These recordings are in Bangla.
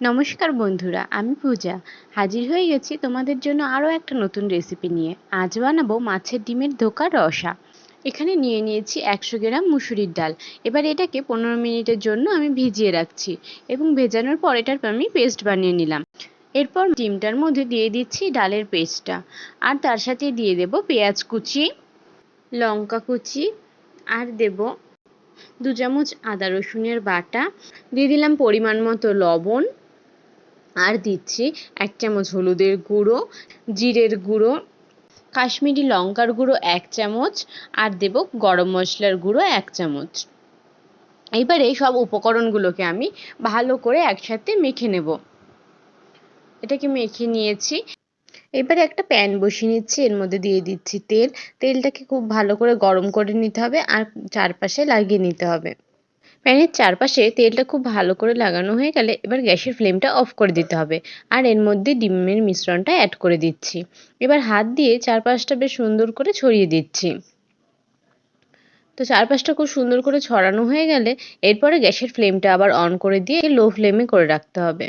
নমস্কার বন্ধুরা, আমি পূজা। হাজির হয়ে গেছি তোমাদের জন্য আরও একটা নতুন রেসিপি নিয়ে। আজ বানাবো মাছের ডিমের ধোকার রসা। এখানে নিয়ে নিয়েছি একশো গ্রাম মুসুরির ডাল। এবার এটাকে পনেরো মিনিটের জন্য আমি ভিজিয়ে রাখছি এবং ভেজানোর পর এটার আমি পেস্ট বানিয়ে নিলাম। এরপর ডিমটার মধ্যে দিয়ে দিচ্ছি ডালের পেস্টটা আর তার সাথে দিয়ে দেব পেঁয়াজ কুচি, লঙ্কা কুচি, আর দেব দু চামচ আদা রসুনের বাটা। দিয়ে দিলাম পরিমাণ মতো লবণ। আর দিচ্ছি এক চামচ হলুদের গুঁড়ো, জিরের গুঁড়ো, কাশ্মীরি লঙ্কার গুঁড়ো এক চামচ, আর দেব গরম মশলার গুঁড়ো এক চামচ। এইবার এই সব উপকরণগুলোকে আমি ভালো করে একসাথে মেখে নেব। এটাকে মেখে নিয়েছি। এবারে একটা প্যান বসিয়ে নিচ্ছি, এর মধ্যে দিয়ে দিচ্ছি তেল। তেলটাকে খুব ভালো করে গরম করে নিতে হবে আর চারপাশে লাগিয়ে নিতে হবে। প্যানের চারপাশে তেলটা খুব ভালো করে লাগানো হয়ে গেলে এবার গ্যাসের ফ্লেমটা অফ করে দিতে হবে। আর এর মধ্যে ডিমের মিশ্রণটা অ্যাড করে দিচ্ছি। এবার হাত দিয়ে চারপাশটা বেশ সুন্দর করে ছড়িয়ে দিচ্ছি। তো চারপাশটা খুব সুন্দর করে ছড়ানো হয়ে গেলে এরপরে গ্যাসের ফ্লেমটা আবার অন করে দিয়ে লো ফ্লেমে করে রাখতে হবে।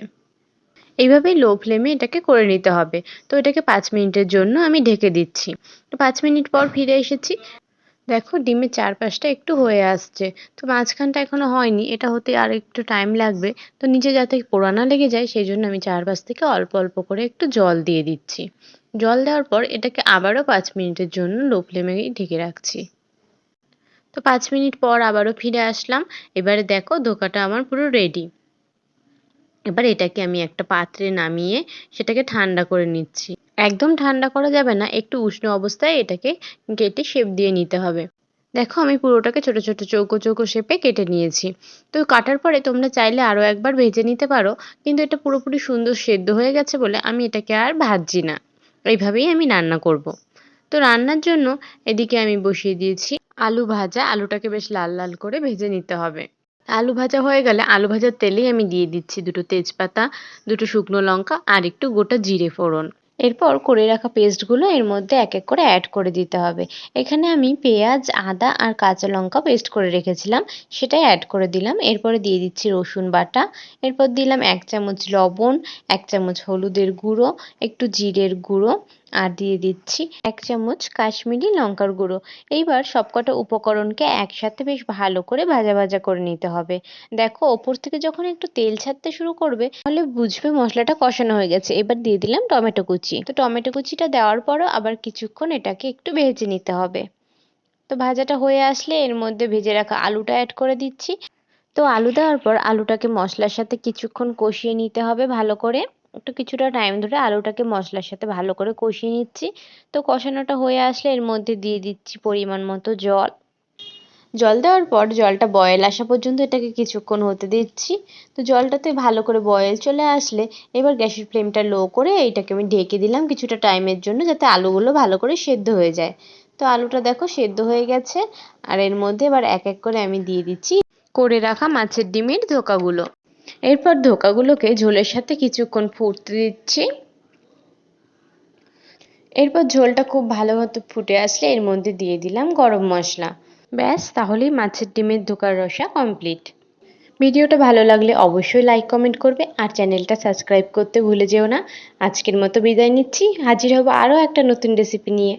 এইভাবেই লো ফ্লেমে এটাকে করে নিতে হবে। তো এটাকে পাঁচ মিনিটের জন্য আমি ঢেকে দিচ্ছি। তো পাঁচ মিনিট পর ফিরে এসেছি। দেখো ডিমের চারপাশটা একটু হয়ে আসছে, তো মাঝখানটা এখনও হয়নি, এটা হতে আর একটু টাইম লাগবে, তো নিচে যাতে পোড়া না লেগে যায় সেই জন্য আমি চারপাশ থেকে অল্প অল্প করে একটু জল দিয়ে দিচ্ছি। জল দেওয়ার পর এটাকে আবারও পাঁচ মিনিটের জন্য লো ফ্লেমে ঢেকে রাখছি। তো পাঁচ মিনিট পর আবারও ফিরে আসলাম, এবারে দেখো ধোকাটা আমার পুরো রেডি এবার এটাকে আমি একটা পাত্রে নামিয়ে সেটাকে ঠান্ডা করে নিচ্ছি। একদম ঠান্ডা করা যাবে না, একটু উষ্ণ অবস্থায় এটাকে কেটে শেপ দিয়ে নিতে হবে। দেখো আমি পুরোটাকে ছোট ছোট চৌকো চৌকো শেপে কেটে নিয়েছি। তো কাটার পরে তোমরা চাইলে আরও একবার ভেজে নিতে পারো, কিন্তু এটা পুরোপুরি সুন্দর সেদ্ধ হয়ে গেছে বলে আমি এটাকে আর ভাজছি না। এইভাবেই আমি রান্না করব। তো রান্নার জন্য এদিকে আমি বসিয়ে দিয়েছি আলু ভাজা, আলুটাকে বেশ লাল লাল করে ভেজে নিতে হবে। আলু ভাজা হয়ে গেলে আলু ভাজার তেলেই আমি দিয়ে দিচ্ছি দুটো তেজপাতা, দুটো শুকনো লঙ্কা আর একটু গোটা জিরে ফোড়ন। এরপর করে রাখা পেস্টগুলো এর মধ্যে এক এক করে অ্যাড করে দিতে হবে। এখানে আমি পেঁয়াজ, আদা আর কাঁচা লঙ্কা পেস্ট করে রেখেছিলাম, সেটাই অ্যাড করে দিলাম। এরপরে দিয়ে দিচ্ছি রসুন বাটা। এরপর দিলাম এক চামচ লবণ, এক চামচ হলুদের গুঁড়ো, একটু জিরের গুঁড়ো আর দিয়ে দিচ্ছি এক চামচ কাশ্মীরি লঙ্কার গুঁড়ো। এইবার সবকটা উপকরণকে একসাথে বেশ ভালো করে ভাজা ভাজা করে নিতে হবে। দেখো, ওপর থেকে যখন একটু তেল ছাড়তে শুরু করবে, তাহলে বুঝবে মশলাটা কষানো হয়ে গেছে। এবার দিয়ে দিলাম টমেটো কুচি। তো টমেটো কুচিটা দেওয়ার পরও আবার কিছুক্ষণ এটাকে একটু ভেজে নিতে হবে। তো ভাজাটা হয়ে আসলে এর মধ্যে ভেজে রাখা আলুটা অ্যাড করে দিচ্ছি। তো আলু দেওয়ার পর আলুটাকে মশলার সাথে কিছুক্ষণ কষিয়ে নিতে হবে ভালো করে। একটু কিছুটা টাইম ধরে আলুটাকে মশলার সাথে ভালো করে কষিয়ে নিচ্ছি। তো কষানোটা হয়ে আসলে এর মধ্যে দিয়ে দিচ্ছি পরিমাণ মতো জল। জল দেওয়ার পর জলটা বয়েল আসা পর্যন্ত এটাকে কিছুক্ষণ হতে দিচ্ছি। তো জলটাতে ভালো করে বয়েল চলে আসলে এবার গ্যাসের ফ্লেমটা লো করে এইটাকে আমি ঢেকে দিলাম কিছুটা টাইমের জন্য যাতে আলুগুলো ভালো করে সেদ্ধ হয়ে যায়। তো আলুটা দেখো সেদ্ধ হয়ে গেছে। আর এর মধ্যে এবার এক এক করে আমি দিয়ে দিচ্ছি করে রাখা মাছের ডিমের ধোকাগুলো। এরপর ধোকাগুলোকে ঝোলের সাথে কিছুক্ষণ ফুটতে দিচ্ছি। এরপর ঝোলটা খুব ভালো মতো ফুটে আসলে এর মধ্যে দিয়ে দিলাম গরম মশলা। ব্যাস, তাহলেই মাছের ডিমের ধোকার রসা কমপ্লিট। ভিডিওটা ভালো লাগলে অবশ্যই লাইক, কমেন্ট করবে আর চ্যানেলটা সাবস্ক্রাইব করতে ভুলে যেও না। আজকের মতো বিদায় নিচ্ছি। হাজির হব আরও একটা নতুন রেসিপি নিয়ে।